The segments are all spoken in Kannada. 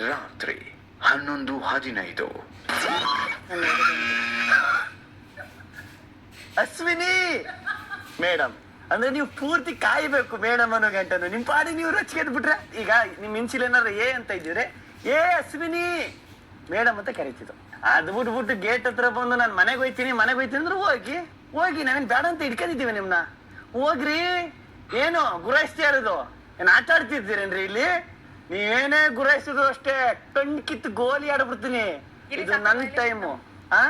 ರಾತ್ರಿ ಹನ್ನೊಂದು ಹದಿನೈದು. ಅಶ್ವಿನಿ! ಮೇಡಮ್, ಅಂದ್ರೆ ನೀವು ಪೂರ್ತಿ ಕಾಯಬೇಕು ಮೇಡಮ್ ಅನ್ನೋ ಗಂಟನು ನಿಮ್ ಪಾಡಿ ನೀವು ರಚಿಕೆ ಬಿಟ್ರೆ ಈಗ ನಿಮ್ ಇನ್ಸಿಲ್ ಏ ಅಂತ ಇದ್ದಿದ್ರೆ, ಏ, ಅಶ್ವಿನಿ! ಮೇಡಮ್ ಅಂತ ಕರಿತಿದ್ದು ಅದ್ ಬಿಟ್ಬಿಟ್ಟು ಗೇಟ್ ಹತ್ರ ಬಂದು ನಾನು ಮನೆಗೆ ಹೋಯ್ತೀನಿ ಮನೆಗೆ ಹೋಯ್ತೀನಿ ಅಂದ್ರೆ ಹೋಗಿ ಹೋಗಿ. ನಾವೇನ್ ಬೇಡ ಅಂತ ಇಟ್ಕೊಂಡಿದ್ದೀವಿ ನಿಮ್ಮನ್ನ ಹೋಗ್ರಿ. ಏನು, ಗುರಾಯಿಸ್ತಾ ಇರೋದು. ಏನು ಆಟ ಆಡ್ತಿದ್ದೀರೇನ್ರಿ ಇಲ್ಲಿ? ನೀವೇನೇ ಗುರಾಯಿಸಿದ್ರು ಅಷ್ಟೇ ಕಣ್ ಕಿತ್ತು ಗೋಲಿ ಆಡ್ಬಿಡ್ತೀನಿ. ಇದು ನನ್ ಟೈಮು ಆ?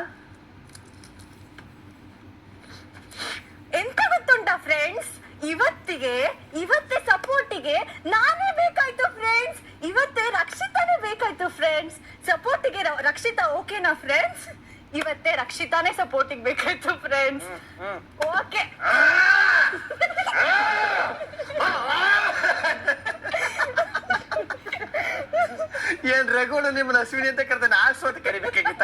ಎಂತ ಗೊತ್ತುಂಟಾ ಫ್ರೆಂಡ್ಸ್ ಇವತ್ತಿಗೆ ಇವತ್ತೇ ಸಪೋರ್ಟಿಗೆ ನಾನೇ ಬೇಕಾಯ್ತು ಫ್ರೆಂಡ್ಸ್ ಇವತ್ತೇ ರಕ್ಷಿತಾನೇ ಬೇಕಾಯ್ತು ಫ್ರೆಂಡ್ಸ್ ಸಪೋರ್ಟಿಗೆ ರಕ್ಷಿತಾ ಓಕೆನಾ ಫ್ರೆಂಡ್ಸ್ ಇವತ್ತೇ ರಕ್ಷಿತಾನೇ ಸಪೋರ್ಟಿಗೆ ಬೇಕಾಯ್ತು ಫ್ರೆಂಡ್ಸ್ ಓಕೆ ರಘುವಣ ನಿಮ್ಮನ್ನ ಅಶ್ವಿನಿ ಅಂತ ಕರೆದ ಆಸು ಅಂತ ಕರಿಬೇಕಾಗಿತ್ತ?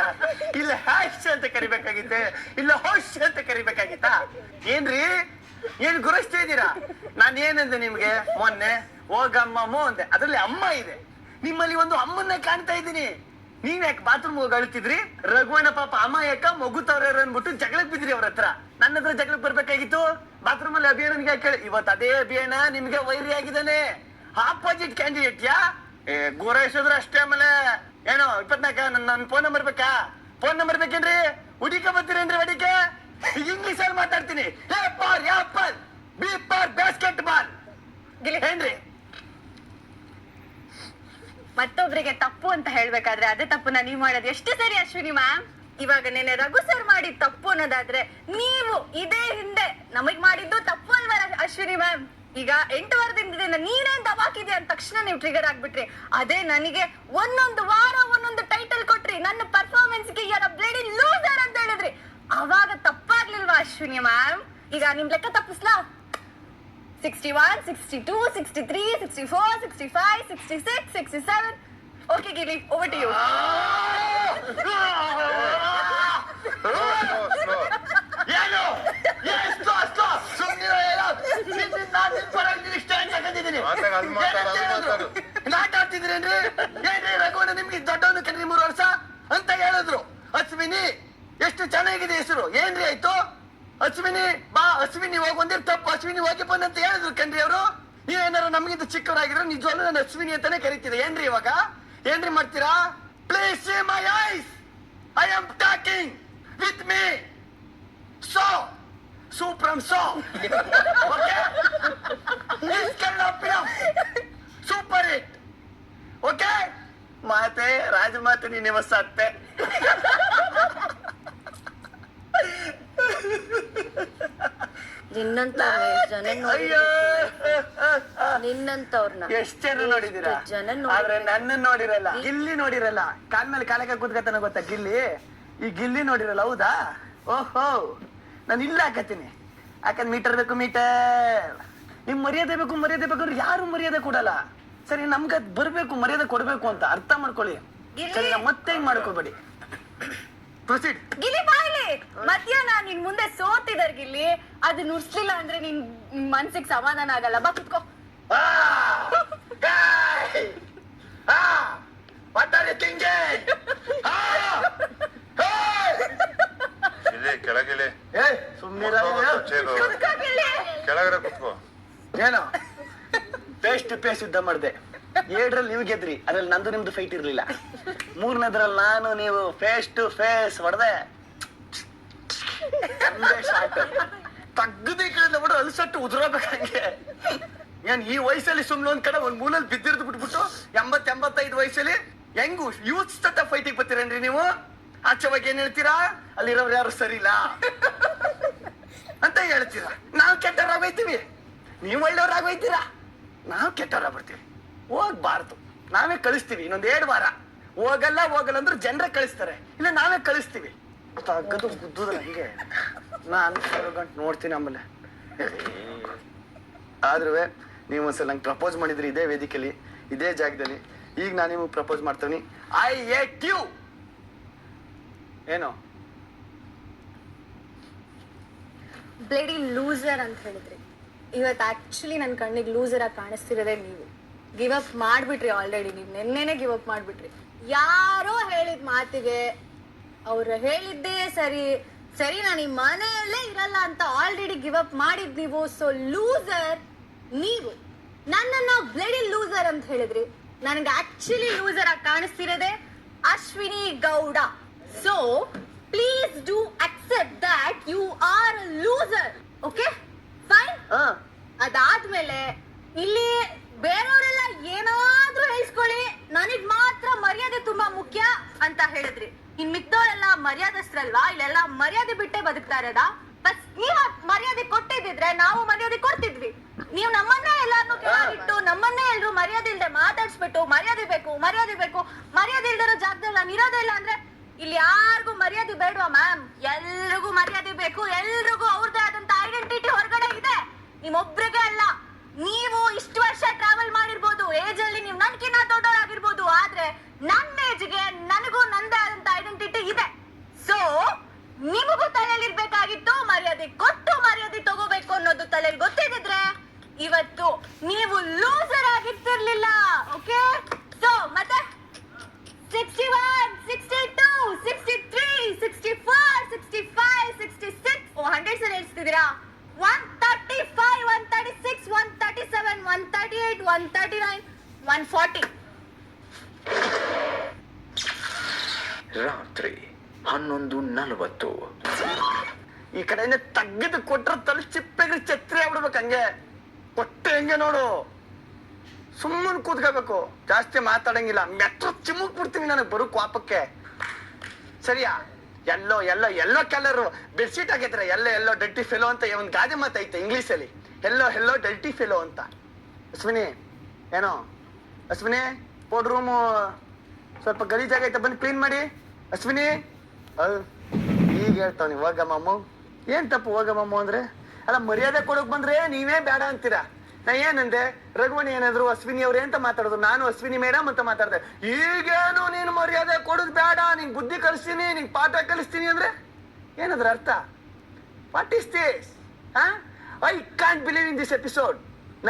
ಇಲ್ಲ ಹ್ಯಾಶ್ ಅಂತ ಕರಿಬೇಕಾಗಿತ್ತೆ, ಇಲ್ಲ ಹೋಶ್ ಅಂತ ಕರಿಬೇಕಾಗಿತ್ತ? ಏನ್ರಿ? ಏನ್ ಗುರಸ್ತಾ ಇದ್ದೀರಾ? ನಾನ್ ಏನಂದೆ ನಿಮ್ಗೆ? ಮೊನ್ನೆ ಹೋಗಮ್ಮ ಮೋ ಅಂದೆ. ಅದ್ರಲ್ಲಿ ಅಮ್ಮ ಇದೆ. ನಿಮ್ಮಲ್ಲಿ ಒಂದು ಅಮ್ಮನ್ನ ಕಾಣ್ತಾ ಇದ್ದೀನಿ. ನೀವ್ ಯಾಕೆ ಬಾತ್ರೂಮ್ ಅಳ್ತಿದ್ರಿ? ರಘುವಣ ಪಾಪ ಅಮ್ಮ ಯಾಕ ಮಗುತವ್ರ ಅನ್ಬಿಟ್ಟು ಜಗಳಕ್ ಬಿದ್ರಿ ಅವ್ರ ಹತ್ರ. ನನ್ನ ಹತ್ರ ಜಗಳಕ್ ಬರ್ಬೇಕಾಗಿತ್ತು. ಬಾತ್ರೂಮ್ ಅಲ್ಲಿ ಅಭಿಯಾನ ಇವತ್ತು ಅದೇ ಅಭಿಯಾನ, ನಿಮ್ಗೆ ವೈರಿ ಆಗಿದ್ದಾನೆ ಆಪೋಸಿಟ್ ಕ್ಯಾಂಡಿಡೇಟ್ ಯಾ? ಗುರೈಸಿದ್ರೆ ಅಷ್ಟೇ ಆಮೇಲೆ ಏನೋ ಇಪ್ಪತ್ನಾಲ್ಕ? ನನ್ನ ಫೋನ್ ನಂಬರ್ ಬೇಕಾ? ಫೋನ್ ನಂಬರ್ ಬೇಕೇನ್ರಿ? ಹುಡಿಕ ಬರ್ತೀರೇನ್ರಿ ಹೊಡಿಕೆ? ಇಂಗ್ಲಿಷ್ ಅಲ್ಲಿ ಮಾತಾಡ್ತೀನಿ. ಆಪಲ್ ಬಿ ಬಾಲ್ ಗಿಲಿ. ಏನ್ರಿ? ಮತ್ತೊಬ್ರಿಗೆ ತಪ್ಪು ಅಂತ ಹೇಳ್ಬೇಕಾದ್ರೆ ಅದೇ ತಪ್ಪುನ ನೀವು ಮಾಡೋದು. ಎಷ್ಟು ಸರಿ ಅಶ್ವಿನಿ ಮ್ಯಾಮ್ ಇವಾಗ ನೆನೆ ರಘು ಸರ್ ಮಾಡಿದ ತಪ್ಪು ಅನ್ನೋದಾದ್ರೆ ನೀವು ಇದೇ ಹಿಂದೆ ನಮಗ್ ಮಾಡಿದ್ದು ತಪ್ಪು ಅಲ್ವಾ ಅಶ್ವಿನಿ ಮ್ಯಾಮ್ ಈಗ ಎಂಟು ವಾರದಿಂದ ನೀನೇ ದಬಾಕಿದೆ ಅಂತ ತಕ್ಷಣ ನೀವು ಟ್ರಿಗರ್ ಆಗ್ಬಿಟ್ರಿ ಅದೇ ನನಗೆ ಒಂದೊಂದು ವಾರ ಒಂದೊಂದು ಟೈಟಲ್ ಕೊಟ್ರಿ ನನ್ನ ಪರ್ಫಾರ್ಮೆನ್ಸ್ ಯಾರ ಬ್ಲೇಡಿ ಲೂಸರ್ ಅಂತ ಹೇಳಿದ್ರಿ ಅವಾಗ ತಪ್ಪಾಗ್ಲಿಲ್ವಾ ಅಶ್ವಿನಿ ಮ್ಯಾಮ್ ಈಗ ನಿಮ್ ಲೆಕ್ಕ ತಪ್ಪಿಸ್ಲಾ sixty one sixty two sixty three sixty four sixty five sixty six sixty seven okay Giri over to you ನಾಟ ಆಡ್ತಿದ್ರೇನ್ರಿ? ಏನ್ರಿ ರಘುವಣ ನಿಮ್ಗೆ ದೊಡ್ಡವನು ಕಣ್ರಿ ಮೂರು ವರ್ಷ ಅಂತ ಹೇಳಿದ್ರು. ಅಶ್ವಿನಿ ಎಷ್ಟು ಚೆನ್ನಾಗಿದೆ ಹೆಸರು. ಏನ್ರಿ ಆಯ್ತು? ಅಶ್ವಿನಿ ಬಾ ಅಶ್ವಿನಿ ಹೋಗಿ ತಪ್ಪು. ಅಶ್ವಿನಿ ಹೋಗಿ ಬಂದ್ ಅಂತ ಹೇಳಿದ್ರು ಕಣ್ರಿ ಅವರು. ನೀವೇನಾರ ನಮಗಿಂತ ಚಿಕ್ಕವರಾಗಿರೋ ನಿಜವಾಗ್ಲೂ ನಾನು ಅಶ್ವಿನಿ ಅಂತಾನೆ ಕರಿತಿದ್ದೆ. ಏನ್ರಿ ಇವಾಗ? ಏನ್ರಿ ಮಾಡ್ತೀರಾ? Please see my eyes I am talking with me so supreme so okay This cannot be enough. Super hit. Okay ಮಾತೆ ರಾಜಮಾತೆ ನೀನೆ ಸತ್ತೆ. ನಿನ್ನಂತವ್ರನ್ನ ಎಷ್ಟ್ ಜನ ಅಯ್ಯೋ. ನೋಡಿರ್ಬೇಕು ನಿನ್ನಂತವ್ರನ್ನ? ಎಷ್ಟ್ ಜನ ನೋಡಿದೀರಾ ಎಷ್ಟ್ ಜನ ಆದ್ರೆ. ನನ್ನ ನೋಡಿರಲ್ಲ. ಗಿಲ್ಲಿ ನೋಡಿರಲ್ಲ. ಕಾಲ್ ಮೇಲೆ ಕಾಲಕ್ಕೆ ಕೂತ್ಕತನ ಗೊತ್ತಾ? ಗಿಲ್ಲಿ? ಈ ಗಿಲ್ಲಿ ನೋಡಿರಲ್ಲ ಹೌದಾ? ಓಹೋ. ನಾನು ಇಲ್ಲ ಹಾಕತ್ತೀನಿ ಯಾಕಂದ್ ಮೀಟರ್ ಬೇಕು ಮೀಟರ್ ನಿಮ್ ಮರ್ಯಾದೆ ಬೇಕು ಮರ್ಯಾದೆ ಬೇಕು ಅಂದ್ರೆ ಯಾರು ಮರ್ಯಾದೆ ಕೊಡಲ್ಲ? ಸರಿ ನಮ್ಗೆ ಅದ್ ಬರ್ಬೇಕು ಮರ್ಯಾದೆ ಕೊಡ್ಬೇಕು ಅಂತ ಅರ್ಥ ಮಾಡ್ಕೊಳ್ಳಿ. ಸರಿ ಮತ್ತೆ ಹಿಂಗ್ ಮಾಡ್ಕೋಬೇಡಿ. ಪ್ರೊಸೀಡ್. ಗಿಲಿ ಬಾಯ್ಲಿ ಮಧ್ಯಾಹ್ನ ನಿನ್ ಮುಂದೆ ಸೋತಿದಾರ್ ಗಿಲ್ಲಿ. ಅದು ಉರ್ಸ್ಲಿಲ್ಲ ಅಂದ್ರೆ ನಿನ್ ಮನ್ಸಿಗೆ ಸಮಾಧಾನ ಆಗಲ್ಲ. ಬಾ ಕುತ್ಕೋ. ಕೆಳಗಡೆ ಕುತ್ಕೋ. ಏನು? ಫೇಸ್ ಟು ಫೇಸ್ ಯುದ್ಧ ಮಾಡಿದೆ. ಏಳರಲ್ಲಿ ನೀವು ಗೆದ್ರಿ, ಅದ್ರಲ್ಲಿ ನಂದು ನಿಮ್ದು ಫೈಟ್ ಇರಲಿಲ್ಲ. ಮೂರನೇದ್ರಲ್ಲಿ ನಾನು ನೀವು ಫೇಸ್ ಟು ಫೇಸ್ ಹೊಡೆದೆ. ತಗ್ಗದಿ ಕೇಳಿದ ಬಿಡು, ಅಲ್ಸಟ್ಟು ಉದುರಬೇಕಂಗೆ ಏನ್ ಈ ವಯಸ್ಸಲ್ಲಿ ಸುಮ್ಮನೆ ಒಂದ್ ಕಡೆ ಒಂದ್ ಮೂಲಲ್ಲಿ ಬಿದ್ದಿರ್ದು ಬಿಟ್ಬಿಟ್ಟು ಎಂಬತ್ ಎಂಬತ್ತೈದು ವಯಸ್ಸಲ್ಲಿ ಹೆಂಗು ಯೂತ್ ತಟ್ಟ ಫೈಟಿಗೆ ಬರ್ತೀರೇನ್ರಿ ನೀವು? ಆಚೆ ಏನ್ ಹೇಳ್ತೀರಾ? ಅಲ್ಲಿರೋರು ಯಾರು ಸರಿ ಇಲ್ಲ ಅಂತ ಹೇಳ್ತೀರಾ? ನಾವು ಕೆಟ್ಟವರಾಗೋಯ್ತೀವಿ ನೀವು ಒಳ್ಳೆಯವ್ರಾಗೋಯ್ತೀರಾ ನಾವು ಕೆಟ್ಟವರಾಗ್ಬಿಡ್ತೀವಿ ಹೋಗ್ಬಾರ್ದು. ನಾವೇ ಕಳಿಸ್ತೀವಿ, ಇನ್ನೊಂದು ಎರಡು ವಾರ. ಹೋಗಲ್ಲ ಹೋಗಲ್ಲ ಅಂದ್ರೆ ಜನರೇ ಕಳಿಸ್ತಾರೆ. ಇಲ್ಲ, ನಾವೇ ಕಳಿಸ್ತೀವಿ. ತಗ್ಗದು ಗುದ್ದುದ್ರ ಹಂಗೆ. ನಾನು ನೋಡ್ತೀನಿ ಆಮೇಲೆ. ಆದ್ರೂ ನೀವು ಒಂದ್ಸಲ ನಂಗೆ ಪ್ರಪೋಸ್ ಮಾಡಿದ್ರಿ ಇದೇ ವೇದಿಕೆಯಲ್ಲಿ ಇದೇ ಜಾಗದಲ್ಲಿ. ಈಗ ನಾನು ನಿಮಗೆ ಪ್ರಪೋಸ್ ಮಾಡ್ತೀನಿ. ಐ ಏಟ್ ಯು ಏನು? ಬ್ಲೇಡಿ ಲೂಸರ್ ಅಂತ ಹೇಳಿದ್ರಿ. ಇವತ್ತು ಆಕ್ಚುಲಿ ನನ್ನ ಕಣ್ಣಿಗೆ ಲೂಸರ್ ಆಗಿ ಕಾಣಿಸ್ತಿರೋದೇ ನೀವು. ಗಿವ್ ಅಪ್ ಮಾಡಿಬಿಟ್ರಿ ಆಲ್ರೆಡಿ ನೀವು. ನಿನ್ನೆನೆ ಗಿವ್ ಅಪ್ ಮಾಡಿಬಿಟ್ರಿ. ಯಾರೋ ಹೇಳಿದ ಮಾತಿಗೆ ಅವ್ರು ಹೇಳಿದ್ದೇ ಸರಿ. ಸರಿ, ನಾನು ಈ ಮನೆಯಲ್ಲೇ ಇರಲ್ಲ ಅಂತ ಆಲ್ರೆಡಿ ಗಿವ್ ಅಪ್ ಮಾಡಿದ್ ನೀವು. ಸೊ ಲೂಸರ್ ನೀವು. ನನ್ನನ್ನು ಬ್ಲೇಡಿ ಲೂಸರ್ ಅಂತ ಹೇಳಿದ್ರಿ. ನನಗೆ ಆಕ್ಚುಲಿ ಲೂಸರ್ ಆಗಿ ಕಾಣಿಸ್ತಿರೋದೆ Ashwini Gowda. So please do accept that you are loser okay fine ಅದಾದ್ಮೇಲೆ ಇಲ್ಲಿ ಬೇರೆಯವರೆಲ್ಲ ಏನಾದ್ರೂ ಹೇಳ್ಸ್ಕೊಳ್ಳಿ. ನನಗ್ ಮಾತ್ರ ಮರ್ಯಾದೆ ತುಂಬಾ ಮುಖ್ಯ ಅಂತ ಹೇಳಿದ್ರಿ. ಇನ್ ಮಿಕ್ದವರೆಲ್ಲ ಮರ್ಯಾದಸ್ತ್ರಲ್ವಾ ಇಲ್ಲೆಲ್ಲ ಮರ್ಯಾದೆ ಬಿಟ್ಟೆ ಬದುಕ್ತಾ ಇರೋದಾ ಬಸ್ ನೀವ್ ಮರ್ಯಾದೆ ಕೊಟ್ಟಿದ್ರೆ ನಾವು ಮರ್ಯಾದೆ ಕೊಡ್ತಿದ್ವಿ. ನೀವು ನಮ್ಮನ್ನೇ ಎಲ್ಲಾರ್ನು ಕೆಳಗಿಟ್ಟು ನಮ್ಮನ್ನೇ ಎಲ್ರು ಮರ್ಯಾದೆ ಇಲ್ದೆ ಮಾತಾಡ್ಸ್ಬಿಟ್ಟು ಮರ್ಯಾದೆ ಬೇಕು ಮರ್ಯಾದೆ ಬೇಕು. ಮರ್ಯಾದೆ ಇಲ್ದಿರೋ ಜಾಗದಲ್ಲಿ ನಾನು ಇರೋದೇ ಇಲ್ಲ ಅಂದ್ರೆ ಇಲ್ಲಿ ಯಾರಿಗೂ ಮರ್ಯಾದೆ ಬೇಡವಾ ಮ್ಯಾಮ್ ಎಲ್ರಿಗೂ ಮರ್ಯಾದೆ ಬೇಕು, ಎಲ್ರಿಗೂ ಅವ್ರದೇ ಆದಂತ ಐಡೆಂಟಿಟಿ ಹೊರಗಡೆ ಇದೆ. ನಿಮ್ಮೊಬ್ರಿಗೆ ಅಲ್ಲ. ನೀವು ಇಷ್ಟು ವರ್ಷ ಟ್ರಾವೆಲ್ ಮಾಡಿರ್ಬೋದು. ಏಜ್ ಅಲ್ಲಿ ನೀವು ನನ್ಕಿನ್ನ ದೊಡ್ಡವರಾಗಿರ್ಬೋದು ಆದ್ರೆ ನನ್ನ ಏಜ್ಗೆ ನನಗೂ ನಂದೇ ಆದಂತ ಐಡೆಂಟಿಟಿ ಇದೆ ಸೊ ನಿಮಗೂ ತಲೆಯಲ್ಲಿ ಇರ್ಬೇಕಾಗಿತ್ತು ಮರ್ಯಾದೆ ಕೊಟ್ಟು ಮರ್ಯಾದೆ ತಗೋಬೇಕು ಅನ್ನೋದು ತಲೆಯಲ್ಲಿ ಗೊತ್ತಿದ್ರೆ ಇವತ್ತು ನೀವು ಲೂಸರ್ ಆಗಿರ್ತಿರ್ಲಿಲ್ಲ ಓಕೆ ಸೊ ಮತ್ತೆ sixty one sixty two sixty three sixty four sixty five sixty six oh hundred ಸಲ ಹೇಳ್ತಿದ್ದೀರಾ one thirty five one thirty six one thirty seven one thirty eight one thirty nine one forty ರಾತ್ರಿ ಹನ್ನೊಂದು ನಲವತ್ತು ಈ ಕಡೆಯಿಂದ ತಗ್ಗಿದು ಕೊಟ್ರ ತಲೆ ಚಿಪ್ಪೆಗೆ ಛತ್ರಿ ಆಗ್ಬಿಡ್ಬೇಕು ಹಂಗೆ. ಕೊಟ್ಟೆ ಹೆಂಗೆ ನೋಡು. ಸುಮ್ಮನೆ ಕೂತ್ಕೋಬೇಕು. ಜಾಸ್ತಿ ಮಾತಾಡಂಗಿಲ್ಲ. ಮೆಟ್ರೋ ಚಿಮ್ಮಕ್ ಬಿಡ್ತೀನಿ ನನಗೆ ಬರೋ ಕೋಪಕ್ಕೆ. ಸರಿಯಾ? ಎಲ್ಲೋ ಎಲ್ಲೋ ಎಲ್ಲೋ ಕಲರ್ ಬೆಡ್ಶೀಟ್ ಹಾಕಿದ್ರೆ ಎಲ್ಲೋ ಎಲ್ಲೋ ಡಲ್ಟಿ ಫೆಲೋ ಅಂತ ಒಂದು ಗಾದೆ ಮಾತೈತೆ ಇಂಗ್ಲೀಷಲ್ಲಿ. ಎಲ್ಲೋ ಎಲ್ಲೋ ಡಲ್ಟಿ ಫೆಲೋ ಅಂತ. ಅಶ್ವಿನಿ, ಏನೋ? ಅಶ್ವಿನಿ, ಪೋಡ್ ರೂಮು ಸ್ವಲ್ಪ ಗಲೀಜಾಗೈತೆ, ಬಂದು ಕ್ಲೀನ್ ಮಾಡಿ. ಅಶ್ವಿನಿ? ಈಗ ಹೇಳ್ತಾವ ನೀವು ಮಾಮು. ಏನ್ ತಪ್ಪು ಹೋಗಮ್ಮಮ್ಮ ಮಾಮು ಅಂದ್ರೆ? ಅಲ್ಲ, ಮರ್ಯಾದೆ ಕೊಡಕ್ ಬಂದ್ರೆ ನೀವೇ ಬೇಡ ಅಂತೀರಾ? ನಾ ಏನಂದೆ? ರಘುವಣಿ ಏನಾದ್ರು ಅಶ್ವಿನಿ ಅವ್ರೆ ಅಂತ ಮಾತಾಡೋದು? ನಾನು ಅಶ್ವಿನಿ ಮೇಡಮ್ ಅಂತ ಮಾತಾಡ್ದೆ. ಈಗೇನು ನೀನು ಮರ್ಯಾದೆ ಕೊಡೋದು ಬೇಡ, ನಿಂಗೆ ಬುದ್ಧಿ ಕಲಿಸ್ತೀನಿ, ನಿಂಗೆ ಪಾಠ ಕಲಿಸ್ತೀನಿ ಅಂದ್ರೆ? ಏನಂದ್ರೆ ಅರ್ಥ? What is this I can't believe in this episode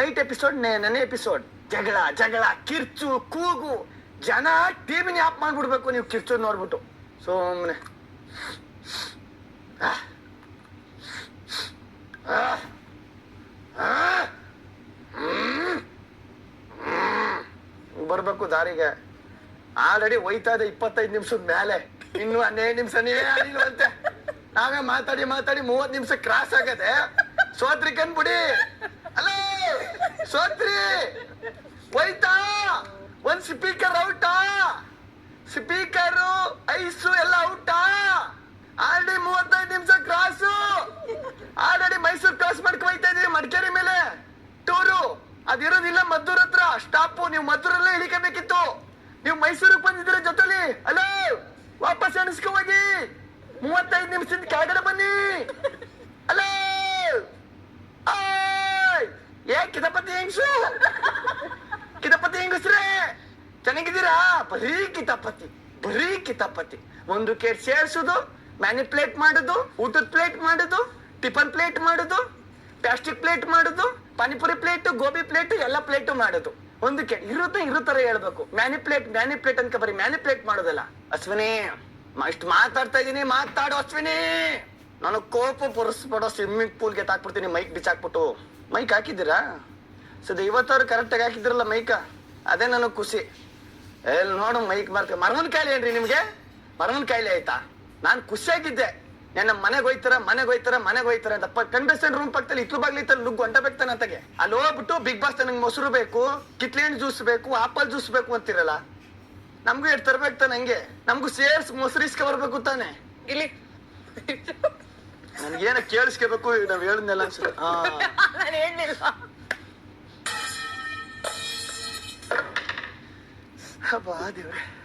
night episode ನನ್ನ ಎಪಿಸೋಡ್ ಜಗಳ ಜಗಳ, ಕಿರ್ಚು, ಕೂಗು. ಜನ ಟಿವಿನ ಆಫ್ ಮಾಡ್ಬಿಡ್ಬೇಕು, ನೀವು ಕಿರ್ಚು ನೋಡ್ಬಿಟ್ಟು. ಸುಮ್ಮನೆ ಬರ್ಬೇಕು ದಾರಿಗೆ. ಆಲ್ರೆಡಿ ಒಯ್ತಾ ಇದೆ ಇಪ್ಪತ್ತೈದು ನಿಮಿಷದ ಮೇಲೆ ಇನ್ನು ಹನ್ನೆರಡು ನಿಮಿಷ ಆಗಿಲ್ವಂತೆ ನಾವೇ ಮಾತಾಡಿ ಮಾತಾಡಿ ಮೂವತ್ ನಿಮಿಷ ಕ್ರಾಸ್ ಆಗದೆ. ಸೋತ್ರಿ ಕನ್ಬಿಡಿ ಅಲೋ, ಸೋತ್ರಿ. ಹೋಯ್ತಾ? ಒಂದ್ ಸ್ಪೀಕರ್ ಔಟಾ ಸ್ಪೀಕರು ಐಸು ಎಲ್ಲ ಔಟಾ ಆಲ್ರೆಡಿ ಮೂವತ್ತೈದು ನಿಮಿಷ ಕ್ರಾಸು ಆಲ್ರೆಡಿ ಮೈಸೂರು ಕ್ರಾಸ್ ಮಾಡ್ಕೊ ಹೋಯ್ತಾ ಇದೀವಿ ಮಡಿಕೇರಿ ಮೇಲೆ ಟೂರು ಅದಿರೋದಿಲ್ಲ ಮದ್ದೂರ್ ಹತ್ರ ಸ್ಟಾಪು ನೀವು ಮದ್ದೂರಲ್ಲೇ ಇಳಿಕಬೇಕಿತ್ತು. ನೀವು ಮೈಸೂರಿಗೆ ಬಂದಿದ್ರ ಜೊತೆಲಿ. ಅಲೋ, ವಾಪಸ್ ಎಣಿಸ್ಕೊ ಹೋಗಿ. ಮೂವತ್ತೈದು ನಿಮಿಷದಿಂದ ಕೆಳಗಡೆ ಬನ್ನಿ. ಅಲೋ ಏ ಕಿತಪತಿ ಹೆಂಗಸು? ಕಿತಪತಿ ಹೆಂಗಸ್ರೇ? ಚೆನ್ನಾಗಿದ್ದೀರಾ? ಬರೀ ಕಿತಾಪತಿ ಬರೀ ಕಿತಾಪತಿ. ಒಂದು ಕೇಟ್ ಸೇರ್ಸುದು ಮ್ಯಾನಿಪ್ಲೇಟ್ ಮಾಡುದು, ಊಟದ ಪ್ಲೇಟ್ ಮಾಡುದು, ಟಿಫನ್ ಪ್ಲೇಟ್ ಮಾಡುದು ಪ್ಲಾಸ್ಟಿಕ್ ಪ್ಲೇಟ್ ಮಾಡುದು, ಪಾನಿಪುರಿ ಪ್ಲೇಟ್, ಗೋಬಿ ಪ್ಲೇಟ್, ಎಲ್ಲ ಪ್ಲೇಟು ಮಾಡುದು. ಒಂದು ಕೆ ಇರುತ್ತೆ ಇರೋ ತರ ಹೇಳ್ಬೇಕು. ಮ್ಯಾನಿಪ್ಲೇಟ್ ಮ್ಯಾನಿಪ್ಲೇಟ್ ಅಂತ ಬರೀ ಮ್ಯಾನಿಪ್ಲೇಟ್ ಮಾಡೋದಲ್ಲ. ಅಶ್ವಿನಿ ಇಷ್ಟು ಮಾತಾಡ್ತಾ ಇದೀನಿ, ಮಾತಾಡು ಅಶ್ವಿನಿ. ನಾನು ಕೋಪ ಪುರಸ್ಪಡೋ ಸ್ವಿಮ್ಮಿಂಗ್ ಪೂಲ್ಗೆ ತಾಕ್ಬಿಡ್ತೀನಿ ಮೈಕ್ ಬಿಚ್ಚಾಕ್ಬಿಟ್ಟು ಮೈಕ್ ಹಾಕಿದ್ದೀರಾ? ಸದ ಇವತ್ತವ್ರು ಕರೆಕ್ಟಾಗಿ ಹಾಕಿದ್ರಲ್ಲ ಮೈಕ ಅದೇ ನನಗೆ ಖುಷಿ. ಎಲ್ಲಿ ನೋಡು ಮೈಕ್ ಮಾರ್ಕ ಮರವನ್ ಕಾಯಿಲೆ ಏನ್ರಿ ನಿಮಗೆ? ಮರವನ್ ಕಾಯಿಲೆ ಆಯ್ತಾ? ನಾನು ಖುಷಿಯಾಗಿದ್ದೆ. ನನ್ನ ಮನೆಗೆ ಹೋಯ್ತಾರ ಮನೆಗೆ ಹೋಯ್ತಾರ ಮನೆಗೆ ಹೋಯ್ತಾರ ಅಂತ. ಕಂಡಸ್ಟನ್ ರೂಮ್ ಪಕ್ಕದಲ್ಲಿ ಇತ್ತು ಬಾಗ್ಲಿ ಇತ್ತ ಲುಗ್ ಹೊಂಟ ಬೇಕ್ತಾನೆ ಅಂತಗೆ. ಅಲ್ಲಿ ಹೋಗ್ಬಿಟ್ಟು ಬಿಗ್ ಬಾಸ್ ನನಗೆ ಮೊಸರು ಬೇಕು ಕಿತ್ಲೆ ಹಣ್ಣು ಜ್ಯೂಸ್ ಬೇಕು ಆಪಲ್ ಜ್ಯೂಸ್ ಬೇಕು ಅಂತಿರಲ್ಲ. ನಮ್ಗೂ ಎಷ್ಟು ತರ್ಬೇಕು ತಾನೆ ಹಂಗೆ. ನಮಗೂ ಸೇರ್ಸ್ ಮೊಸರು ಇಸ್ಕ ಬರ್ಬೇಕು ತಾನೆ. ಇಲ್ಲಿ. ನನಗೇನ ಕೇಳಿಸ್ಕೋಬೇಕು ನಾವ್ ಹೇಳಿದ್ನೆಲ್ಲ ಅನ್ಸುತ್ತೆ. ಹಾ. ನಾನು ಹೇಳಲಿಲ್ಲ. ಹಬ್ಬ ದೇವ್ರೆ.